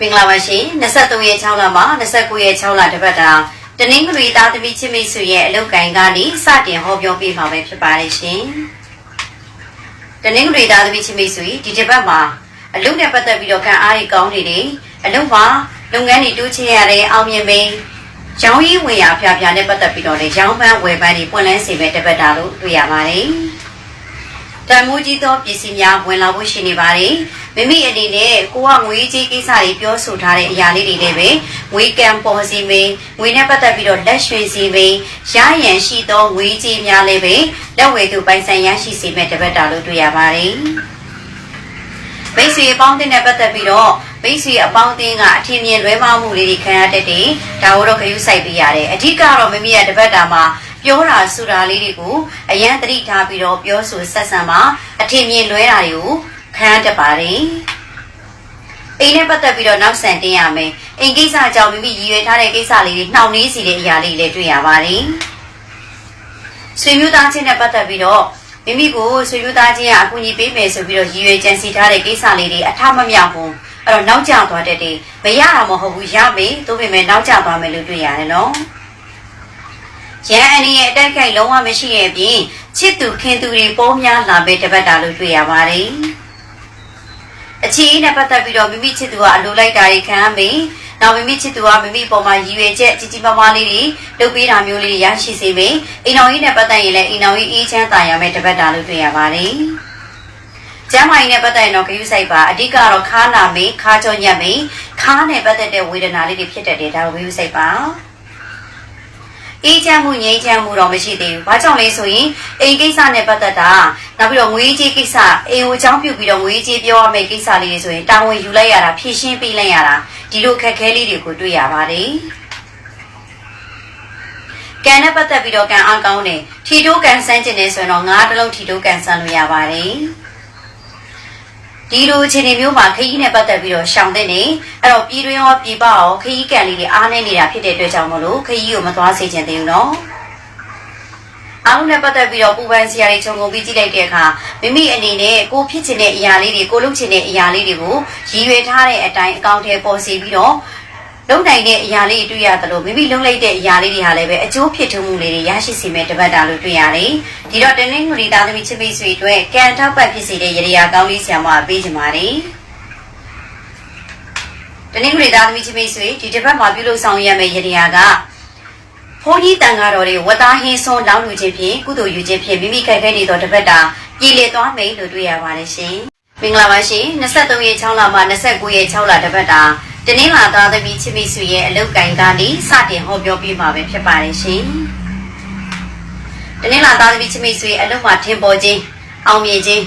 မင်္ဂလာပါရှင်23ရက်6လမှာ29ရက်6လတပတ်တာတနင်္ဂနွေသားသမီးချင်းမိတ်ဆွေရဲ့အလုပ်ကိုင်ကနေစတင်ဟောပြောပေးမှာပဲဖြစ်ပါတယ်ရှင်တနင်္ဂနွေသားသမီးချင်းမိတ်ဆွေဒီတစ်ပတ်မှာအလုပ်နဲ့ပတ်သက်ပြီးတော့ကံအားကြီးကောင်းနေတယ်အလုပ်မှာလုပ်ငန်းတွေတိုးချဲ့ရတဲ့အောင်မြင်ပင်ရောင်းရည်ဝင်ရဖျားဖျားနဲ့ပတ်သက်ပြီးတော့လေရောင်းပန်းဝယ်ပန်းတွေပွင့်လန်းစေမဲ့တပတ်တာလို့တွေ့ရပါတယ် တန်မိုးကြီးသောပစ္စည်းများဝင်လာဖို့ရှိနေပါတယ်မိမိအနေနဲ့ကိုကငွေကြီးကိစ္စတွေပြောဆိုထားတဲ့အရာလေးတွေလည်းပဲငွေကံပေါ်စီမင်းငွေနဲ့ပတ်သက်ပြီးတော့လက်ရွှေစီမင်းရရန်ရှိသောငွေကြီးများလည်းပဲလက်ဝယ်သူပိုင်ဆိုင်ရရှိစေမဲ့တပတ်တာလို့တွေ့ရပါတယ်မိတ်ဆွေအပေါင်းအသင်းနဲ့ပတ်သက်ပြီးတော့မိတ်ဆွေအပေါင်းအသင်းကအထင်မြင်လွဲမှားမှုလေးတွေခံရတတ်တယ်ဒါကိုတော့ခရုစိုက်ပေးရတယ်အဓိကတော့မိမိရဲ့တပတ်တာမှာ ပြောတာဆိုတာလေးတွေကိုအရန်သတိထားပြီးတော့ပြောဆိုဆက်ဆံမှာအထင်မြင်လွဲတာတွေကိုခံရတတ်ပါတယ်အိမ်နဲ့ပတ်သက်ပြီးတော့နောက်ဆန်တင်ရမယ်အိမ်ကိစ္စကြောင့်မိမိရည်ရွယ်ထားတဲ့ကိစ္စလေးတွေနှောင့်နှေးစီတဲ့အရာလေးတွေတွေ့ရပါတယ်ဆွေမျိုးသားချင်းနဲ့ပတ်သက်ပြီးတော့မိမိကိုဆွေမျိုးသားချင်းကအကူအညီပေးမယ်ဆိုပြီးတော့ရည်ရွယ်ကြံစီထားတဲ့ကိစ္စလေးတွေအထမမြောက်ဘူးအဲ့တော့နောက်ကျသွားတတ်တယ်မရတာမဟုတ်ဘူးရမယ်သို့ပေမဲ့နောက်ကျသွားမယ်လို့တွေ့ရတယ်နော် ရန်အန်ဒီရဲ့အတိုက်ခိုက်လုံးဝမရှိရဲ့အပြင်ချစ်သူခင်သူတွေပေါများလာပဲတပတ်တာလို့တွေ့ရပါတယ်အခြေအနေနဲ့ပတ်သက်ပြီးတော့မိမိချစ်သူကအလိုလိုက်တာတွေခံရမယ်နောက်မိမိချစ်သူကမိမိပေါ်မှာရည်ရွယ်ချက်ကြီးကြီးမားမားလေးတွေလုပ်ပေးတာမျိုးလေးတွေရရှိစေမယ်အိမ်တော်ကြီးနဲ့ပတ်သက်ရင်လည်းအိမ်တော်ကြီးအေးချမ်းသာရမယ်တပတ်တာလို့တွေ့ရပါတယ်ကျမ်းမာရေးနဲ့ပတ်သက်ရင်တော့ဂရုစိုက်ပါအဓိကတော့ခါနာမေးခါကြောညက်မေးခါနဲ့ပတ်သက်တဲ့ဝေဒနာလေးတွေဖြစ်တတ်တယ်ဒါကိုဂရုစိုက်ပါ အေးချမ်းမှုငြိမ်းချမ်းမှုတော့မရှိသေးဘူး။ဘာကြောင့်လဲဆိုရင်အိမ်ကိစ္စနဲ့ပတ်သက်တာနောက်ပြီးတော့ငွေကြေးကိစ္စအိမ်ကိုအကြောင်းပြုပြီးတော့ငွေကြေးပြောရမယ့်ကိစ္စလေးတွေဆိုရင်တာဝန်ယူလိုက်ရတာဖြည့်ရှင်းပေးလိုက်ရတာဒီလိုခက်ခဲလေးတွေကိုတွေ့ရပါတယ်။ကံနဲ့ပတ်သက်ပြီးတော့ကံအားကောင်းတယ်ထီတိုးကံစမ်းကျင်နေဆိုရင်တော့ငါးတစ်လုံးထီတိုးကံစမ်းလို့ရပါတယ်။ ဒီလိုအခြေအနေမျိုးမှာခရီးနဲ့ပတ်သက်ပြီးတော့ရှောင်တဲ့နေအဲ့တော့ပြည်တွင်းရောပြည်ပရောခရီးကံလေးတွေအားနေနေတာဖြစ်တဲ့အတွက်ကြောင့်မလို့ခရီးကိုမသွားစေချင်သေးဘူးနော်အားလုံးနဲ့ပတ်သက်ပြီးတော့ပူပန်စရာတွေခြုံငုံပြီးကြည့်လိုက်တဲ့အခါမိမိအနေနဲ့ကိုဖြစ်ချင်တဲ့အရာလေးတွေကိုလုပ်ချင်တဲ့အရာလေးတွေကိုရည်ရွယ်ထားတဲ့အတိုင်းအကောင့်ထဲပေါ်စီပြီးတော့ လုံနိုင်တဲ့အရာလေးတွေတွေ့ရတယ်လို့မိမိလုံလိုက်တဲ့အရာလေးတွေဟာလည်းပဲအကျိုးဖြစ်ထွန်းမှုလေးတွေရရှိစေမဲ့တပတ်တာလို့တွေ့ရတယ်။ဒီတော့တနင်္ဂနွေသားသမီးချစ်မိတ်ဆွေအတွက်ကံထောက်ပတ်ဖြစ်စေတဲ့ရရာကောင်းလေးဆရာမပေးချင်ပါတယ်။တနင်္ဂနွေသားသမီးချစ်မိတ်ဆွေဒီတစ်ပတ်မှာပြုလုပ်ဆောင်ရမယ့်ရရာကဘုန်းကြီးတန်ဃာတော်တွေဝတ်သားဟင်းစွန်းလောင်းလူခြင်းဖြင့်ကုသိုလ်ယူခြင်းဖြင့်မိမိခိုက်ခဲနေသောတပတ်တာပြည်လေသွားမယ်လို့တွေ့ရပါတယ်ရှင်။မင်္ဂလာပါရှင်23ရက်6လမှ29ရက်6လတပတ်တာ တနင်္လာသားသမီးချစ်မိတ်ဆွေရဲ့အလုတ်ကင်ကနေစတင်ဟောပြောပြမှာပဲဖြစ်ပါတယ်ရှင်။တနင်္လာသားသမီးချစ်မိတ်ဆွေအလုတ်မှာထင်ပေါ်ခြင်းအောင်မြင်ခြင်း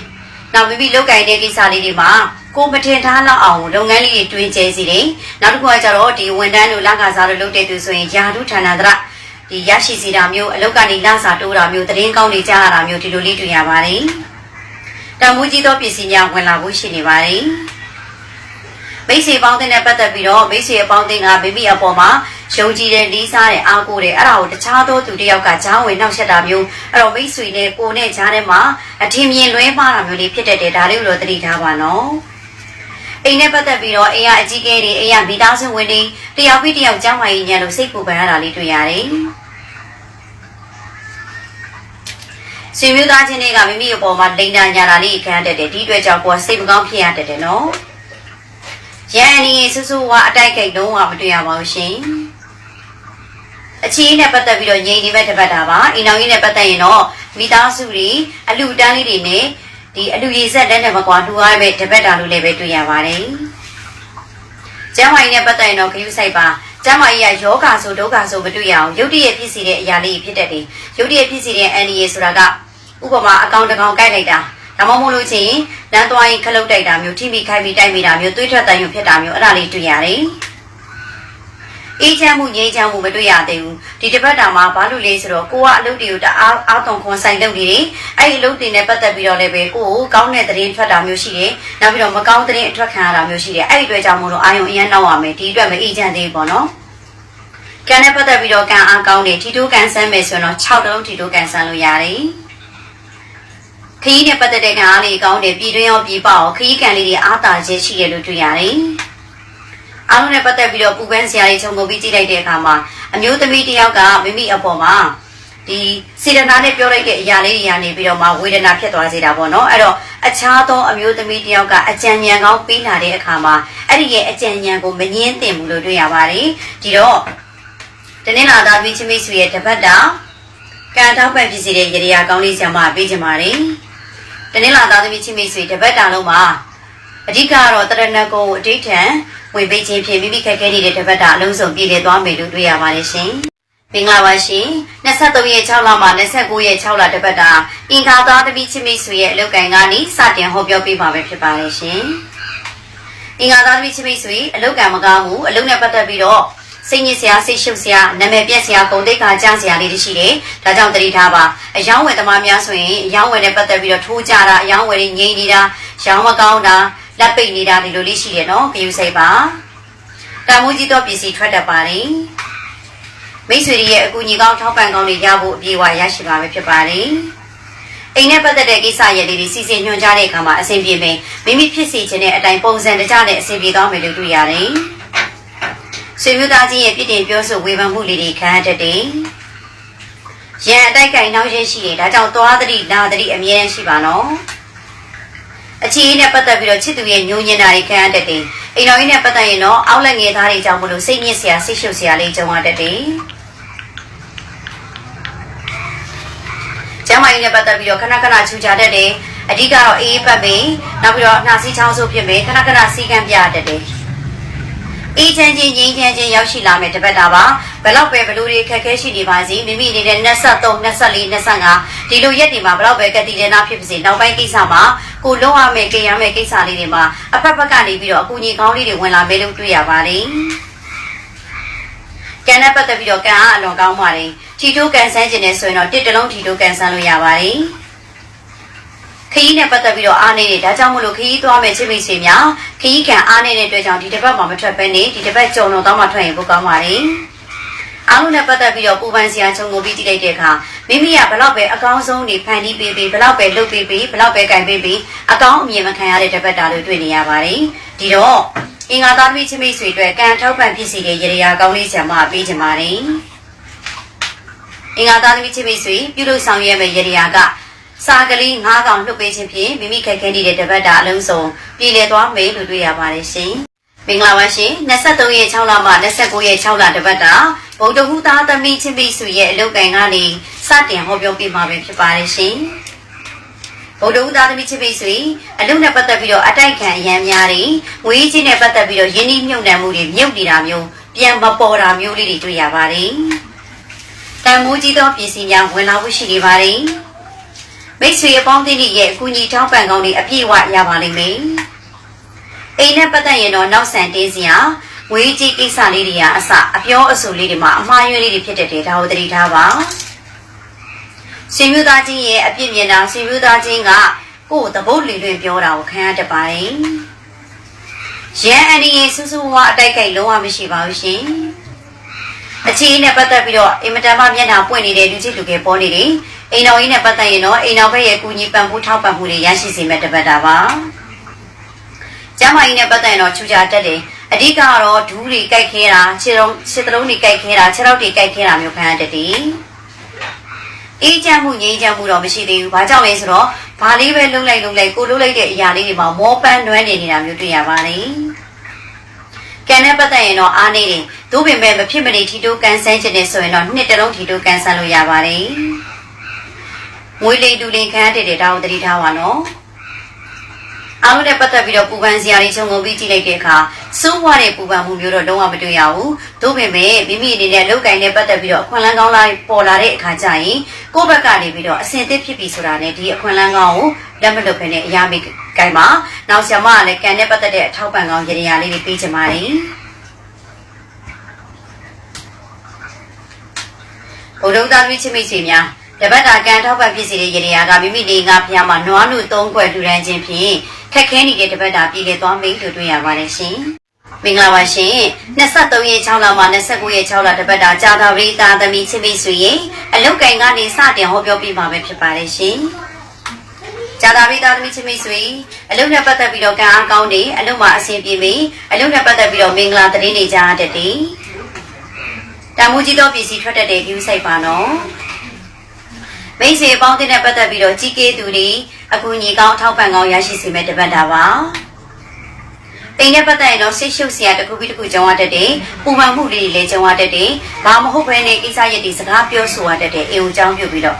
နောက်မိမိလုတ်ကင်တဲ့ကိစ္စလေးတွေမှာကိုမထင်ထားလောက်အောင်လုပ်ငန်းလေးတွေတွင်ကျဲစီတယ်။နောက်တစ်ခုကကျတော့ဒီဝန်တန်းတို့လကစားတို့လုပ်တဲ့သူဆိုရင်ယာတုဌာနတရဒီရရှိစီတာမျိုးအလုတ်ကနေလစာတိုးတာမျိုးတရင်ကောင်းတွေကြားရတာမျိုးဒီလိုလေးတွေ့ရပါတယ်။တန်မိုးကြီးသောပစ္စည်းများဝင်လာဖို့ရှိနေပါတယ်။ မိတ်ဆွေပေါင်းတဲ့နဲ့ပတ်သက်ပြီးတော့မိတ်ဆွေအပေါင်းတဲ့ကမိမိအပေါ်မှာယုံကြည်တဲ့လေးစားတဲ့အားကိုးတဲ့အဲ့ဒါကိုတခြားသောသူတစ်ယောက်ကကြားဝင်နှောက်ယှက်တာမျိုးအဲ့တော့မိတ်ဆွေနဲ့ကိုနဲ့ကြားထဲမှာအထင်မြင်လွဲမှားတာမျိုးလေးဖြစ်တတ်တယ်ဒါလေးကိုတော့သတိထားပါနော်အိမ်နဲ့ပတ်သက်ပြီးတော့အိမ်ကအကြီးကဲတွေအိမ်ကမိသားစုဝင်တွေတယောက်ပြီးတယောက်ကြောင်းဝိုင်းညံလို့စိတ်ပူပန်ရတာလေးတွေ့ရတယ်ဆွေမျိုးသားချင်းတွေကမိမိအပေါ်မှာလိန်တာညာတာလေးခံရတတ်တယ်ဒီအတွက်ကြောင့်ကိုယ်စိတ်မကောင်းဖြစ်ရတတ်တယ်နော် ရန်အနီဆူဆူဝါအတိုက်ခိုက်လုံးဝမတွေ့ရပါဘူးရှင်အခြေအနေနဲ့ပတ်သက်ပြီးတော့ငြိမ်နေမဲ့တပတ်တာပါအိမ်တော်ကြီးနဲ့ပတ်သက်ရင်တော့မိသားစုတွေအလူတန်းလေးတွေနဲ့ဒီအလူရည်ဆက်လက်နဲ့မကွာလှူရမဲ့တပတ်တာလို့လည်းပဲတွေ့ရပါတယ်ကျမ်းမာရေးနဲ့ပတ်သက်ရင်တော့ခရုစိုက်ပါကျမ်းမာရေးကယောဂါဆိုဒုက္ခဆိုမတွေ့ရအောင်ရုပ်တရက်ဖြစ်စီတဲ့အရာလေးဖြစ်တတ်တယ်ရုပ်တရက်ဖြစ်စီတဲ့အန်ဒီရဆိုတာကဥပမာအကောင်တကောင်ကြိုက်လိုက်တာ ဒါမှမဟုတ်လို့ချင်းလမ်းသွားရင်ခလုတ်တိုက်တာမျိုးထိမိခိုက်ပြီးတိုက်မိတာမျိုးသွေးထွက်တန်ရုံဖြစ်တာမျိုးအဲ့ဒါလေးတွေ့ရတယ်အေးချမ်းမှုငြိမ်းချမ်းမှုမတွေ့ရသေးဘူးဒီတစ်ပတ်တာမှာဘာလို့လဲဆိုတော့ကိုကအလုပ်တွေကိုတအားအားသွန်ခွန်ဆိုင်လုပ်နေတယ်အဲ့ဒီအလုပ်တွေနဲ့ပတ်သက်ပြီးတော့လည်းပဲကိုကိုကောင်းတဲ့သတင်းထွက်တာမျိုးရှိတယ်နောက်ပြီးတော့မကောင်းသတင်းအထွက်ခံရတာမျိုးရှိတယ်အဲ့ဒီအတွက်ကြောင့်မို့လို့အာယုံအရင်နောက်ရမယ်ဒီအတွက်မအေးချမ်းသေးဘူးပေါ့နော်ကံနဲ့ပတ်သက်ပြီးတော့ကံအားကောင်းတယ်ထီတိုးကန်ဆန်းမယ်ဆိုရင်တော့6တလုံးထီတိုးကန်ဆန်းလို့ရတယ် ခရီးနဲ့ပတ်သက်တဲ့ကံအားလေးကောင်းတယ်ပြည်တွင်းရောပြည်ပရောခရီးကံလေးတွေအားတာခြင်းရှိတယ်လို့တွေ့ရတယ်။ကအားလုံးနဲ့ပတ်သက်ပြီးတော့ပူပန်းစရာတွေခြုံငုံပြီးကြည့်လိုက်တဲ့အခါမှာအမျိုးသမီးတစ်ယောက်ကမိမိအပေါ်မှာဒီစေတနာနဲ့ပြောလိုက်တဲ့အရာလေးတွေကနေပြီးတော့မှဝေဒနာဖြစ်သွားစေတာပေါ့နော်အဲ့တော့အခြားသောအမျိုးသမီးတစ်ယောက်ကအကြံဉာဏ်ကောင်းပေးလာတဲ့အခါမှာအဲ့ဒီရဲ့အကြံဉာဏ်ကိုမငင်းသင့်ဘူးလို့တွေ့ရပါတယ်ဒီတော့တနင်္လာသားပြီးချင်းမိတ်ဆွေရဲ့တပတ်တာကံထောက်ပံ့ဖြစ်စေတဲ့ရေရာကောင်းလေးဆံမပေးချင်ပါတယ် တနင်္လာသားသမီးချင်းမိတ်ဆွေတပတ်တာလုံးမှာအဓိကကတော့တရဏဂုံကိုအဋိဋ္ဌံဝင်ပေးခြင်းဖြင့်မိမိခက်ခဲနေတဲ့တပတ်တာအလုံးစုံပြည့်လည်သွားမယ်လို့တွေ့ရပါတယ်ရှင်မင်္ဂလာပါရှင်23ရက်6လမှ29ရက်6လတပတ်တာအင်္ဂါသားသမီးချင်းမိတ်ဆွေရဲ့အလုပ်ကိုင်ကနေစတင်ဟောပြောပေးပါမယ်ဖြစ်ပါတယ်ရှင်အင်္ဂါသားသမီးချင်းမိတ်ဆွေအလုပ်ကံမကားမှုအလုပ်နဲ့ပတ်သက်ပြီးတော့ စိတ်ညစ်စရာစိတ်ရှုပ်စရာနာမည်ပြက်စရာပုံတိတ်ခါကြားစရာလေးတွေရှိတယ်။ဒါကြောင့်တတိထားပါအယောင်းဝယ်သမားများဆိုရင်အယောင်းဝယ်နဲ့ပတ်သက်ပြီးတော့ထိုးကြတာအယောင်းဝယ်တွေငြိမ့်နေတာရောင်းမကောင်းတာလက်ပိတ်နေတာဒီလိုလေးရှိတယ်နော်။ကြည့်စိတ်ပါ။တမိုးကြီးတော့ပစ္စည်းထွက်တတ်ပါလေ။မိတ်ဆွေတွေရဲ့အကူအညီကောင်းထောက်ပံ့ကောင်းတွေရဖို့အပြေအဝရရှိပါမယ်ဖြစ်ပါလေ။အိမ်နဲ့ပတ်သက်တဲ့ကိစ္စရပ်လေးတွေစီစဉ်ညွှန်ကြားတဲ့အခါမှာအဆင်ပြေမယ်မိမိဖြစ်စီခြင်းတဲ့အတိုင်းပုံစံတကျနဲ့အဆင်ပြေသွားမယ်လို့တွေ့ရတယ်။ ဆွေမျိုးသားချင်းရဲ့ပြစ်တင်ပြောဆိုဝေဖန်မှုလေးတွေခံရတတ်တယ်။ရန်အတိုက်ကိုင်နောက်ရရှိတယ်ဒါကြောင့်သွားသတိနာသတိအမြဲတမ်းရှိပါနော်။အခြေအနေနဲ့ပတ်သက်ပြီးတော့ချစ်သူရဲ့ညှိုးညင်တာတွေခံရတတ်တယ်။အိမ်တော်ကြီးနဲ့ပတ်သက်ရင်တော့အောက်လက်ငယ်သားတွေကြောင့်မလို့စိတ်ညစ်စရာစိတ်ရှုပ်စရာလေးကြုံရတတ်တယ်။ကျမ်းမာရေးနဲ့ပတ်သက်ပြီးတော့ခဏခဏချူချတတ်တယ်အဓိကတော့အေးအေးပတ်ပင်နောက်ပြီးတော့နှာစီးချောင်းဆိုးဖြစ်မယ်ခဏခဏစီးကံပြရတတ်တယ် အေးချမ်းချင်းငြိမ်းချမ်းချင်းရောက်ရှိလာမယ်တပတ်တာပါဘယ်တော့ပဲဘလို့တွေခက်ခဲရှိနေပါစေမိမိအနေနဲ့23 24 25ဒီလိုရက်တွေမှာဘယ်တော့ပဲကတိလနာဖြစ်ပါစေနောက်ပိုင်းကိစ္စမှာကိုလုံးဝမယ်ကြရမယ်ကိစ္စလေးတွေမှာအဖက်ဖက်ကနေပြီးတော့အကူကြီးကောင်းလေးတွေဝင်လာမယ်လို့တွေ့ရပါတယ်ကံနဲ့ပတ်သက်ပြီးတော့ကံအားအလွန်ကောင်းပါတယ်ထီထိုးကန်ဆန်းခြင်းနဲ့ဆိုရင်တော့တစ်တလုံးထီထိုးကန်ဆန်းလို့ရပါတယ် ခရီးနဲ့ပတ်သက်ပြီးတော့အားနေတယ်ဒါကြောင့်မလို့ခရီးသွားမယ်ချစ်မိတ်ဆွေများခရီးကံအားနေတဲ့အတွက်ကြောင့်ဒီတစ်ပတ်မှာမထွက်ဘဲနေဒီတစ်ပတ်ကြုံတော့တော့မှထွက်ရင်ပိုကောင်းပါတယ်အားလုံးနဲ့ပတ်သက်ပြီးတော့ပူပန်စရာခြုံငုံပြီးကြည့်လိုက်တဲ့အခါမိမိကဘလောက်ပဲအကောင်းဆုံးနေဖန်တီးပေးပေးဘလောက်ပဲလုပ်ပေးပေးဘလောက်ပဲကင်ပေးပေးအကောင်းအမြင်မခံရတဲ့တစ်ပတ်တာလို့တွေ့နေရပါတယ်ဒီတော့အင်္ဂါသားသမီးချင်းမိတ်ဆွေတွေကံထောက်ပံ့ဖြစ်စီတဲ့ရေရာကောင်းလေးဆံမပေးချင်ပါတယ်အင်္ဂါသားသမီးချင်းမိတ်ဆွေပြုလုပ်ဆောင်ရွက်မယ့်ရေရာက စာကလေး၅កောင်လွှတ်ပေးခြင်းဖြင့်မိမိခက်ခဲနေတဲ့တပတ်တာအလုံးစုံပြည်လည်သွားမယ်လို့တွေ့ရပါတယ်ရှင်။မင်္ဂလာပါရှင်။23ရက်6လမှ29ရက်6လတပတ်တာဗုဒ္ဓဟူသားသမီးချင်းမိတ်ဆွေရဲ့အလုပ်ကံကနေစတင်ဟောပြောပြမှာပဲဖြစ်ပါတယ်ရှင်။ဗုဒ္ဓဟူသားသမီးချင်းမိတ်ဆွေအလုပ်နဲ့ပတ်သက်ပြီးတော့အတိုက်ခံအရန်များတွေငွေကြီးနဲ့ပတ်သက်ပြီးတော့ယင်းနှိမ့်မြုပ်နှံမှုတွေမြုပ်နေတာမျိုးပြန်မပေါ်တာမျိုးလေးတွေတွေ့ရပါတယ်။တန်မိုးကြီးသောပစ္စည်းများဝင်လာဖို့ရှိနေပါတယ်။ မိတ်ဆွေအပေါင်းအသင်းတွေရဲ့အကူအညီထောက်ပံ့ကောင်းတွေအပြည့်အဝရပါလိမ့်မယ်။အိမ်နဲ့ပတ်သက်ရင်တော့နောက်ဆန်တင်းစရာငွေကြီးကိစ္စလေးတွေကအစအပြောအဆိုလေးတွေမှာအမှားယွင်းလေးတွေဖြစ်တတ်တယ်ဒါကိုသတိထားပါ။ဆွေမျိုးသားချင်းရဲ့အပြစ်မြင်တာဆွေမျိုးသားချင်းကကိုယ်သဘုတ်လီလွင်ပြောတာကိုခံရတတ်ပါတယ်။ရန်အန်ဒီရဲ့စူးစူးဝါအတိုက်ခိုက်လုံးဝမရှိပါဘူးရှင်။အခြေအနေနဲ့ပတ်သက်ပြီးတော့အင်မတန်မှမျက်နှာပွင့်နေတဲ့လူချင်းလူငယ်ပေါ်နေတယ်။ အိမ်တော်ကြီးနဲ့ပတ်သက်ရင်တော့အိမ်တော်ဘက်ရဲ့ကူညီပံ့ပိုးထောက်ပံ့မှုတွေရရှိစေမဲ့တပတ်တာပါ။ကျမကြီးနဲ့ပတ်သက်ရင်တော့ချူချာတက်တယ်။အဓိကကတော့ဒူးတွေကြိုက်ခဲတာခြေလုံးခြေသလုံးတွေကြိုက်ခဲတာခြေထောက်တွေကြိုက်ခဲတာမျိုးခံရတတ်တယ်။အေးချမ်းမှုငြိမ်းချမ်းမှုတော့မရှိသေးဘူး။ဘာကြောင့်လဲဆိုတော့ဘာလေးပဲလုံးလိုက်လုံးလိုက်ကိုလုံးလိုက်တဲ့အရာလေးတွေမှာမောပန်းနွမ်းနေနေတာမျိုးတွေ့ရပါတယ်။ကံနဲ့ပတ်သက်ရင်တော့အားနေတယ်။သို့ပေမဲ့မဖြစ်မနေထီတိုးကန်ဆန်းခြင်းနဲ့ဆိုရင်တော့နှစ်တလုံးထီတိုးကန်ဆန်းလို့ရပါတယ်။ ငွေလိမ်တူလိမ်ခံရတဲ့တောင်းတတိထားပါနော်အားလုံးနဲ့ပတ်သက်ပြီးတော့ပူပန်စရာတွေခြုံငုံပြီးကြည့်လိုက်တဲ့အခါစိုးဝါတဲ့ပူပန်မှုမျိုးတော့လုံးဝမတွေ့ရဘူး။သို့ပေမဲ့မိမိအနေနဲ့လောက်ကင်နဲ့ပတ်သက်ပြီးတော့အခွင့်အလမ်းကောင်းလာပေါ်လာတဲ့အခါကျရင်ကိုယ့်ဘက်ကနေပြီးတော့အဆင်သင့်ဖြစ်ပြီဆိုတာနဲ့ဒီအခွင့်အလမ်းကောင်းကိုလက်မလွတ်ဖ ೇನೆ အရာမိကိုင်ပါ။နောက်ဆရာမကလည်းကန်နဲ့ပတ်သက်တဲ့အထောက်ပံ့ကောင်းရရလေးတွေပေးချင်ပါတယ်။ဘုဒ္ဓသားသမီးချစ်မိတ်ဆွေများ တပတ်တာကံထောက်ပံ့ဖြစ်စေတဲ့ရေရာကမိမိနေငါဖျားမှာနွားနုသုံးခွက်ထူထမ်းခြင်းဖြင့်ခက်ခဲနေတဲ့တပတ်တာပြည်လေသွားမိလို့တွေ့ရပါတယ်ရှင်။မင်္ဂလာပါရှင်။23ရက်6လမှ29ရက်6လတပတ်တာကြာသာပရိသာသမီးချစ်မိတ်ဆွေရဲ့အလုတ်ကင်ကနေစတင်ဟောပြောပြမှာပဲဖြစ်ပါတယ်ရှင်။ဂျာတာပိသားသမီးချင်းမိတ်ဆွေအလုပ်နဲ့ပတ်သက်ပြီးတော့ကံအားကောင်းနေအလုပ်မှာအဆင်ပြေပြီအလုပ်နဲ့ပတ်သက်ပြီးတော့မင်္ဂလာသတင်းတွေကြားတတ်တယ်တန်မိုးကြီးသောပစ္စည်းထွက်တတ်တဲ့ view site ပါနော် မိတ်ဆွေအပေါင်းအသင်းနဲ့ပတ်သက်ပြီးတော့ကြီးကေးသူတွေအကူအညီကောင်းအထောက်ပံ့ကောင်းရရှိစေမဲ့တပတ်တာပါအိမ်နဲ့ပတ်သက်ရင်တော့ဆိတ်ရှုပ်စရာတစ်ခုပြီးတစ်ခုကြုံရတတ်တယ်ပူပန်မှုတွေလည်းကြုံရတတ်တယ်ဘာမဟုတ်ဘဲနဲ့ကိစ္စရက်တွေစကားပြောဆိုရတတ်တယ်အေကိုကြောင်းပြုတ်ပြီးတော့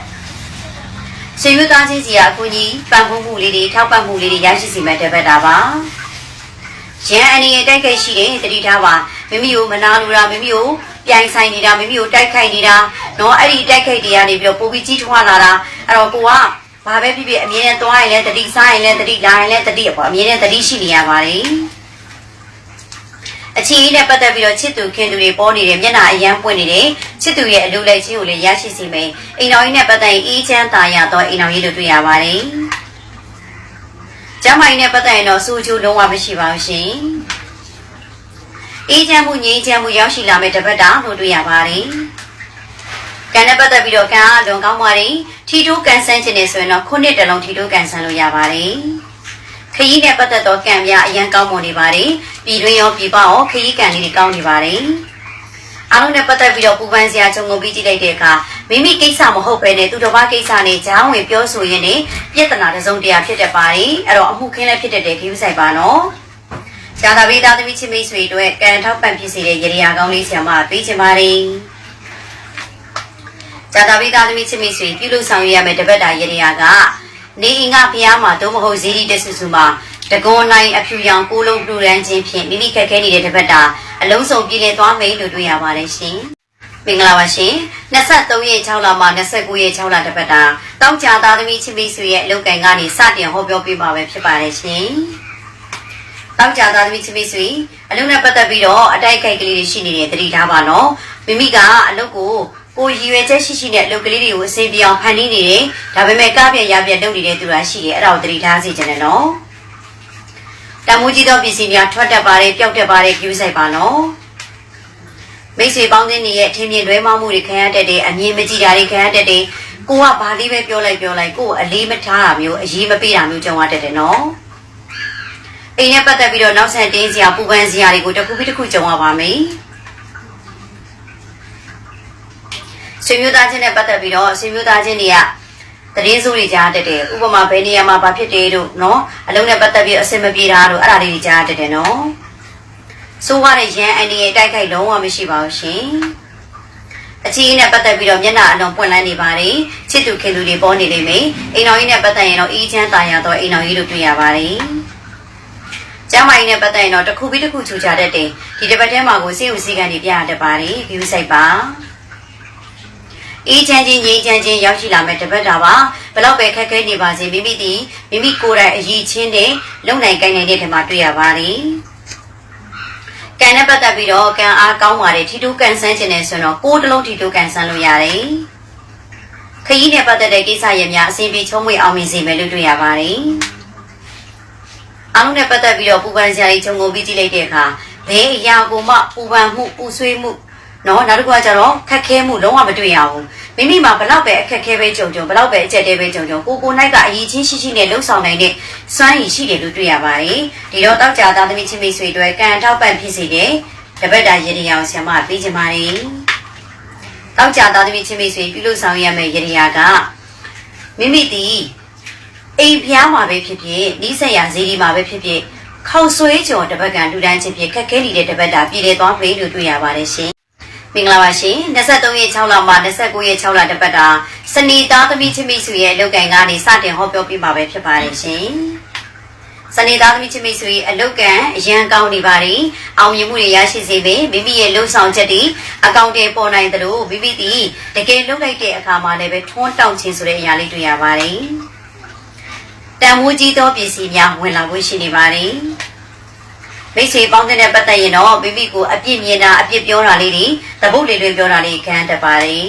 ဆွေမျိုးသားချင်းစီကအကူကြီးပံ့ပိုးမှုလေးတွေထောက်ပံ့မှုလေးတွေရရှိစီမဲ့တပတ်တာပါရန်အနေနဲ့တိုက်ခိုက်ရှိတယ်တတိထားပါမိမိကိုမနာလိုတာမိမိကို ပြိုင်ဆိုင်နေတာမိမိကိုတိုက်ခိုက်နေတာတော့အဲ့ဒီတိုက်ခိုက်တွေကနေပြီးတော့ပိုပြီးကြီးထွားလာတာအဲ့တော့ကိုကဘာပဲဖြစ်ဖြစ်အမြဲတမ်းသွားရင်လည်းတတိစားရင်လည်းတတိလာရင်လည်းတတိပေါ့အမြဲတမ်းတတိရှိနေရပါတယ်အချီးနဲ့ပတ်သက်ပြီးတော့ချစ်သူခင်သူတွေပေါ်နေတယ်မျက်နှာအယမ်းပွင့်နေတယ်ချစ်သူရဲ့အလူလိုက်ချင်းကိုလည်းရရှိစီမယ်အိမ်တော်ကြီးနဲ့ပတ်သက်ရင်အေးချမ်းသာရတော့အိမ်တော်ကြီးတို့တွေ့ရပါတယ်ကျမ်းမိုင်နဲ့ပတ်သက်ရင်တော့စူးချိုးလုံးဝမရှိပါဘူးရှင် အေးချမ်းမှုငြိမ်းချမ်းမှုရောက်ရှိလာမယ့်တပတ်တာလို့တွေ့ရပါတယ်ကံနဲ့ပတ်သက်ပြီးတော့ကံအားလွန်ကောင်းပါတယ်ထီတိုးကန်ဆန်းခြင်းနဲ့ဆိုရင်တော့ခုနှစ်တလုံးထီတိုးကန်ဆန်းလို့ရပါတယ်ခရီးနဲ့ပတ်သက်တော့ကံများအရန်ကောင်းမွန်နေပါတယ်ပြည်တွင်းရောပြည်ပရောခရီးကံလေးတွေကောင်းနေပါတယ်အားလုံးနဲ့ပတ်သက်ပြီးတော့ပူပန်စရာကြုံငုံပြီးကြည့်လိုက်တဲ့အခါမိမိကိစ္စမဟုတ်ဘဲနဲ့သူတစ်ပါးကိစ္စနဲ့ကြားဝင်ပြောဆိုရင်းနဲ့ပြဿနာတစ်စုံတရာဖြစ်တတ်ပါတယ်အဲ့တော့အမှုခင်းလည်းဖြစ်တတ်တယ်ခီးဥဆိုင်ပါနော် ဇာတာဝိသားသမီးချင်းမိတ်ဆွေတို့ကံထောက်ပံ့ဖြစ်စေတဲ့ရေရာကောင်းလေးဆရာမပေးချင်ပါတယ်ဇာတာဝိသားသမီးချင်းမိတ်ဆွေပြုလုပ်ဆောင်ရရမယ့်တပတ်တာရေရာကနေအင်္ဂဖျားမှာသို့မဟုတ်ဇီဒီတက်ဆူဆူမှာတကွန်နိုင်အဖြူရောင်ကိုလုံးပလူရန်ချင်းဖြင့်မိမိခက်ခဲနေတဲ့တပတ်တာအလုံးစုံပြည်လည်သွားမယ်လို့တွေ့ရပါတယ်ရှင်။မင်္ဂလာပါရှင်။23ရက်6လမှ29ရက်6လတပတ်တာတောက်ကြသားသမီးချင်းမိတ်ဆွေရဲ့အလုပ်ကိုင်ကနေစတင်ဟောပြောပေးမှာပဲဖြစ်ပါတယ်ရှင်။ တောက်ကြသားသမီးချင်းမိတ်ဆွေအလုပ်နဲ့ပတ်သက်ပြီးတော့အတိုက်အခိုက်ကလေးတွေရှိနေတဲ့သတိထားပါနော်။မိမိကအလုပ်ကိုကိုရည်ရွယ်ချက်ရှိရှိနဲ့အလုပ်ကလေးတွေကိုအစီအပြောင်ဖန်တီးနေတယ်။ဒါပေမဲ့ကားပြန်ရပြန်လုပ်နေတဲ့သူတွေရှိတယ်။အဲ့ဒါကိုသတိထားစေချင်တယ်နော်။တမိုးကြီးသောပစ္စည်းများထွက်တတ်ပါတယ်ပျောက်တတ်ပါတယ်ကျူးဆိုင်ပါနော်မိတ်ဆွေပေါင်းသင်းတွေရဲ့အထင်မြင်လွဲမှားမှုတွေခံရတတ်တယ်အမြင်မကြည့်တာတွေခံရတတ်တယ်ကိုကဘာလေးပဲပြောလိုက်ပြောလိုက်ကိုကိုအလေးမထားတာမျိုးအရေးမပေးတာမျိုးကြုံရတတ်တယ်နော် အိမ်နဲ့ပတ်သက်ပြီးတော့နောက်ဆက်တင်းစရာပူပန်စရာတွေကိုတစ်ခုပြီးတစ်ခုကြုံရပါမယ်ဆွေမျိုးသားချင်းနဲ့ပတ်သက်ပြီးတော့ဆွေမျိုးသားချင်းတွေကတရင်စုတွေကြားတက်တယ်ဥပမာဘယ်နေရာမှာဘာဖြစ်တယ်တို့နော်အလုံးနဲ့ပတ်သက်ပြီးအဆင်မပြေတာတို့အဲ့ဒါလေးတွေကြားတက်တယ်နော်ဆိုးရတဲ့ရန်အန်ဒီရဲ့တိုက်ခိုက်လုံးဝမရှိပါဘူးရှင်အချီးနဲ့ပတ်သက်ပြီးတော့မျက်နှာအလုံးပွင့်လန်းနေပါတယ်ချစ်သူခင်သူတွေပေါ်နေလိမ့်မယ်အိမ်တော်ကြီးနဲ့ပတ်သက်ရင်တော့အေးချမ်းသာယာတော့အိမ်တော်ကြီးတို့တွေ့ရပါတယ် ကျမ်းမာရေးနဲ့ပတ်သက်ရင်တော့တစ်ခုပြီးတစ်ခုချူချတတ်တယ်ဒီတစ်ပတ်ထဲမှာကိုစိတ်ဥစည်းကန်တွေပြရတတ်ပါတယ် view site ပါအေးချမ်းချင်းငြိမ်းချမ်းချင်းရောက်ရှိလာမဲ့တပတ်တာပါဘလောက်ပဲခက်ခဲနေပါစေမိမိဒီမိမိကိုယ်တိုင်အည်ချင်းတဲ့လုံနိုင်ကိုင်းနိုင်တဲ့ထင်မှာတွေ့ရပါတယ်ကံနဲ့ပတ်သက်ပြီးတော့ကံအားကောင်းပါတယ်ထီတိုးကန်ဆန်းခြင်းနဲ့ဆိုတော့ကိုယ်တစ်လုံးထီတိုးကန်ဆန်းလို့ရတယ်ခရီးနဲ့ပတ်သက်တဲ့ကိစ္စရများအစီအပြေချုံးမွေအောင်မြင်စေမယ်လို့တွေ့ရပါတယ် အားလုံးနဲ့ပတ်သက်ပြီးတော့ပူပန်စရာကြီးခြုံငုံပြီးကြည့်လိုက်တဲ့အခါဘယ်အရာကိုမှပူပန်မှုပူဆွေးမှုနော်နောက်တစ်ခုကကျတော့ခက်ခဲမှုလုံးဝမတွေ့ရဘူးမိမိမှာဘလောက်ပဲအခက်ခဲပဲကြုံကြုံဘလောက်ပဲအကျက်တဲပဲကြုံကြုံကိုကိုနိုင်ကအရေးချင်းရှိရှိနဲ့လှုပ်ဆောင်နိုင်တဲ့စွမ်းရည်ရှိတယ်လို့တွေ့ရပါတယ်ဒီတော့တောက်ကြသားသမီးချင်းမိတ်ဆွေတွေကံထောက်ပံ့ဖြစ်စေတဲ့တပတ်တာရေဒီယောင်ဆရာမပေးချင်ပါတယ်တောက်ကြသားသမီးချင်းမိတ်ဆွေပြုလို့ဆောင်ရမယ့်ရေဒီယာကမိမိတီ အိမ်ဖျားမှာပဲဖြစ်ဖြစ်နီးစက်ရဈေးဒီမှာပဲဖြစ်ဖြစ်ခေါဆွေးကြော်တပတ်ကလူတိုင်းချင်းဖြစ်ခက်ခဲနေတဲ့တပတ်တာပြည်လေသွားပြီလို့တွေ့ရပါတယ်ရှင်မင်္ဂလာပါရှင်23ရက်6လမှ29ရက်6လတပတ်တာစနေသားသမီးချင်းမိတ်ဆွေရဲ့အလုပ်ကိုင်ကနေစတင်ဟောပြောပြမှာပဲဖြစ်ပါတယ်ရှင်စနေသားသမီးချင်းမိတ်ဆွေအလုပ်ကန်အရန်ကောင်းနေပါပြီအောင်မြင်မှုတွေရရှိစေပေမိမိရဲ့လှုပ်ဆောင်ချက်တွေအကောင့်တွေပေါ်နိုင်သလိုမိမိဒီတကယ်လုပ်လိုက်တဲ့အခါမှာလည်းပဲထွန်းတောင့်ခြင်းဆိုတဲ့အရာလေးတွေ့ရပါတယ် တန်မိုးကြီးသောပစ္စည်းများဝင်လာဖို့ရှိနေပါတယ်မိတ်ဆွေပေါင်းတဲ့ပတ်သက်ရင်တော့မိမိကိုအပြစ်မြင်တာအပြစ်ပြောတာလေးတွေတပုတ်လေးတွေပြောတာလေးခံတတ်ပါတယ်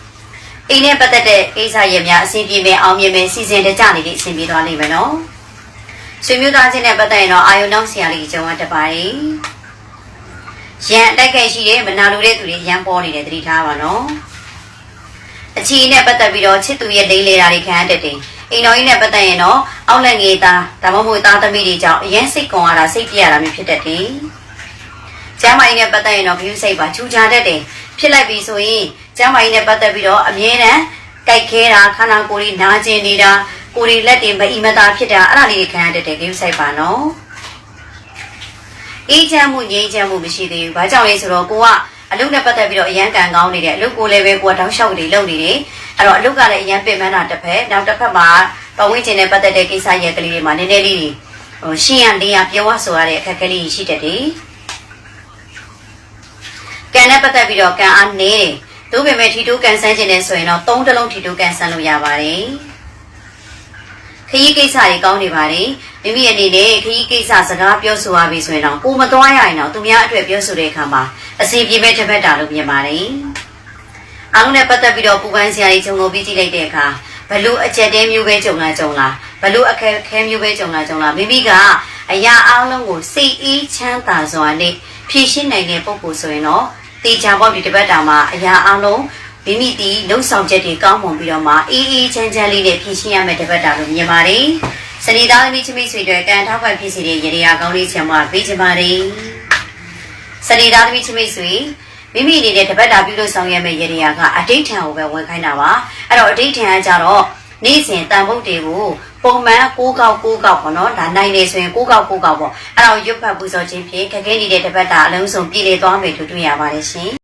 ။အိမ်နဲ့ပတ်သက်တဲ့ကိစ္စရများအဆင်ပြေမယ်အောင်မြင်မယ်စီစဉ်တကြနေလေးအဆင်ပြေသွားလိမ့်မယ်နော်။ဆွေမျိုးသားချင်းနဲ့ပတ်သက်ရင်တော့အာယုံနောက်ဆရာလေးကြုံရတတ်ပါတယ်။ရန်အတိုက်ခိုက်ရှိတဲ့မနာလိုတဲ့သူတွေရန်ပေါ်နေတဲ့သတိထားပါနော်။အချီနဲ့ပတ်သက်ပြီးတော့ချစ်သူရဲ့လိမ့်လေတာတွေခံရတတ်တယ်။ အိမ်တော်ကြီးနဲ့ပတ်သက်ရင်တော့အောက်လက်ငယ်သားဒါမှမဟုတ်သားသမီးတွေကြောင့်အရင်စိတ်ကုန်ရတာစိတ်ပြရတာမျိုးဖြစ်တတ်တယ်ကျမ်းမာရေးနဲ့ပတ်သက်ရင်တော့ဂရုစိတ်ပါချူချာတတ်တယ်ဖြစ်လိုက်ပြီဆိုရင်ကျမ်းမာရေးနဲ့ပတ်သက်ပြီးတော့အမြဲတမ်းကြိုက်ခဲတာခန္ဓာကိုယ်ကြီးနာကျင်နေတာကိုယ်တွေလက်တွေမအီမသာဖြစ်တာအဲ့ဒါလေးတွေခံရတတ်တယ်ဂရုစိတ်ပါနော်အေးချမ်းမှုငြိမ်းချမ်းမှုမရှိသေးဘူး။ဘာကြောင့်လဲဆိုတော့ကိုကအလုပ်နဲ့ပတ်သက်ပြီးတော့အရန်ကန်ကောင်းနေတယ်။အလုပ်ကိုလည်းပဲကိုကတောက်လျှောက်တွေလုပ်နေတယ်။ အဲ့တော့အလုပ်ကလည်းအရန်ပင်ပန်းတာတစ်ဖက်နောက်တစ်ဖက်မှာပတ်ဝန်းကျင်နဲ့ပတ်သက်တဲ့ကိစ္စရက်ကလေးတွေမှာနည်းနည်းလေးတွေဟိုရှင်းရလေးရပြောရဆိုရတဲ့အခက်အခဲလေးရှိတတ်တယ်။ကန်နဲ့ပတ်သက်ပြီးတော့ကန်အားနေတယ်။သို့ပေမဲ့ထီတိုးကန်ဆန်းခြင်းနဲ့ဆိုရင်တော့သုံးတလုံးထီတိုးကန်ဆန်းလို့ရပါတယ်။ခရီးကိစ္စတွေကောင်းနေပါတယ်မိမိအနေနဲ့ခရီးကိစ္စစကားပြောဆိုရပြီဆိုရင်တော့ကိုမသွားရရင်တော့သူများအတွက်ပြောဆိုတဲ့အခါမှာအစီအပြေမဲ့တစ်ဖက်တာလို့မြင်ပါတယ် အားလုံးနဲ့ပတ်သက်ပြီးတော့ပူပန်းစရာတွေဂျုံလို့ပြီးကြည့်လိုက်တဲ့အခါဘလို့အကြက်တဲမျိုးပဲဂျုံလာဂျုံလာဘလို့အခက်ခဲမျိုးပဲဂျုံလာဂျုံလာမိမိကအရာအားလုံးကိုစိတ်အေးချမ်းသာစွာနဲ့ဖြည့်ရှင်းနိုင်တဲ့ပုံကိုဆိုရင်တော့တေချာပေါက်ဒီတစ်ပတ်တာမှာအရာအားလုံးမိမိဒီလှုပ်ဆောင်ချက်တွေကောင်းမွန်ပြီးတော့မှအေးအေးချမ်းချမ်းလေးနဲ့ဖြည့်ရှင်းရမယ့်တစ်ပတ်တာလို့မြင်ပါတယ်စနေသားသမီးချမိတ်ဆွေတွေကံထောက်ပံ့ဖြစ်စီတဲ့ရေရာကောင်းလေးချင်မှပေးချင်ပါတယ်စနေသားသမီးချမိတ်ဆွေ မိမိအနေနဲ့တပတ်တာပြုလို့ဆောင်ရမယ့်ရေရာကအတိတ်ထံကိုပဲဝင်ခိုင်းတာပါအဲ့တော့အတိတ်ထံကကြတော့နေ့စဉ်တန်ဖို့တွေကိုပုံမှန်6ကောက်6ကောက်ပေါ့နော်ဒါနိုင်နေဆိုရင်6ကောက်6ကောက်ပေါ့အဲ့တော့ရွတ်ဖတ်ပူဇော်ခြင်းဖြင့်ခက်ခဲနေတဲ့တပတ်တာအလုံးစုံပြည်လေသွားမယ်လို့တွေ့ရပါတယ်ရှင်